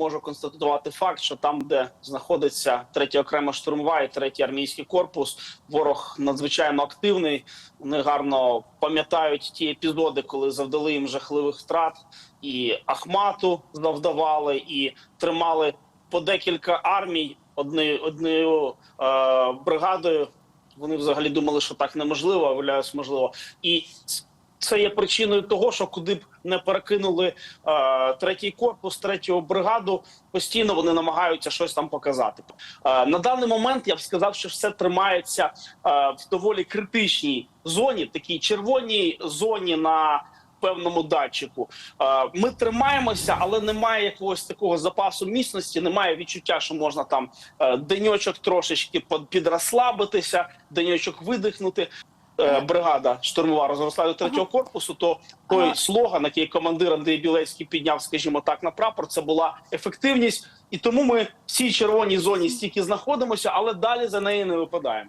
можу констатувати факт, що там, де знаходиться третя окрема штурмова і третій армійський корпус, ворог надзвичайно активний. Вони гарно пам'ятають ті епізоди, коли завдали їм жахливих втрат, і Ахмату завдавали, і тримали по декілька армій одни, однією е, бригадою. Вони взагалі думали, що так неможливо, а виявляється можливо. І це є причиною того, що куди б не перекинули е, третій корпус, третю бригаду, постійно вони намагаються щось там показати. Е, на даний момент я б сказав, що все тримається е, в доволі критичній зоні, такій червоній зоні на певному датчику. Е, Ми тримаємося, але немає якогось такого запасу міцності. Немає відчуття, що можна там е, деньочок трошечки підрослабитися, деньочок видихнути. Е, Бригада штурмова розросла до третього корпусу. То той Ага. слоган, який командир Андрій Білецький підняв, скажімо так, на прапор, це була ефективність, і тому ми в цій червоній зоні стільки знаходимося, але далі за неї не випадаємо.